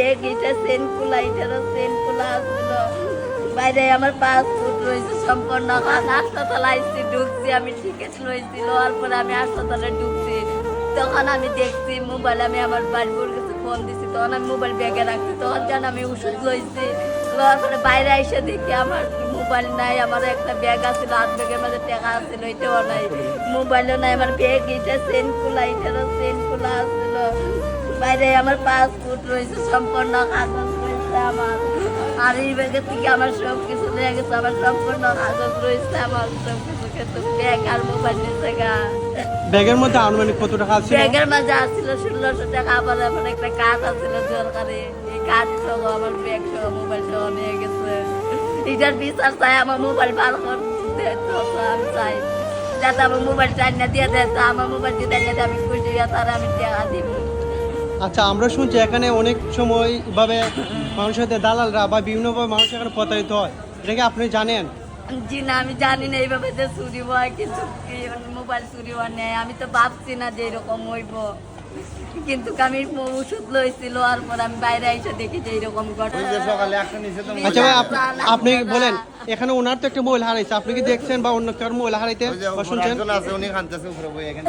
Bag এটা সেন খোলা এটারও সেন আসছিল বাইরে আমার পাসপোর্ট রয়েছে সম্পূর্ণ। আমি হাসপাতাল আইসি ঢুকছি আমি টিকিট লইছি লওয়ার পরে আমি হাসপাতালে ঢুকছি। তখন আমি দেখছি মোবাইল আমি আমার বাড়ি বোর কাছে ফোন দিছি। তখন আমি মোবাইল ব্যাগে রাখছি তখন যেন আমি ওষুধ লইছি। লওয়ার পরে বাইরে এসে দেখি আমার মোবাইল নাই আমার একটা ব্যাগ আছিল হাত ব্যাগের মধ্যে টাকা আছিল এটাও নাই। মোবাইলও নাই আমার ব্যাগ এটা সেন খোলা এটারও সেন খোলা আসছিল আমার পাসপোর্ট রয়েছে সম্পূর্ণ কাগজ রয়েছে আমার। আর এই ব্যাগের থেকে আমার সব কিছু লেগে গেছে আমার সম্পূর্ণ কাগজ রয়েছে আমার। সব কিছু কিন্তু ব্যাগ আর মোবাইল গা। ব্যাগের মধ্যে আনুমানিক কত টাকা আছে ব্যাগের মাঝে আসছিল ষোলোশো টাকা আবার আমার একটা কার্ড আছিল দরকারি এই কার্ড সহ আমার ব্যাগ সহ মোবাইল সহ নিয়ে গেছে। এটার বিচার চাই আমার মোবাইল বার করতে তো আমি চাই। যাতে আমার মোবাইল চাই না দিয়ে দেয় আমার মোবাইল দিয়ে দেয় আমি খুশি তারা আমি টাকা দিব। আচ্ছা আমরা শুনছি এখানে অনেক সময় ভাবে মানুষের সাথে দালালরা বা বিভিন্নভাবে মানুষ এখানে প্রতারিত হয়। এটা কি আপনি জানেন? জি না আমি জানি না এইভাবে যে চুরি হয় কিছু মোবাইল চুরি হয় নেই। আমি তো ভাবছি না যে এরকম হইব। কিন্তু আমি ওষুধ লইছিল আর পর আমি বাইরে এসে দেখি যে এরকম ঘটনা। আচ্ছা ভাই আপনি বলেন এখানে ওনার তো একটা মহিলা হারাইছে। আপনি কি দেখছেন বা অন্য কারও মহিলা হারাইতে বা শুনছেন? আছে উনি খানতেছে উপরে বই এখানে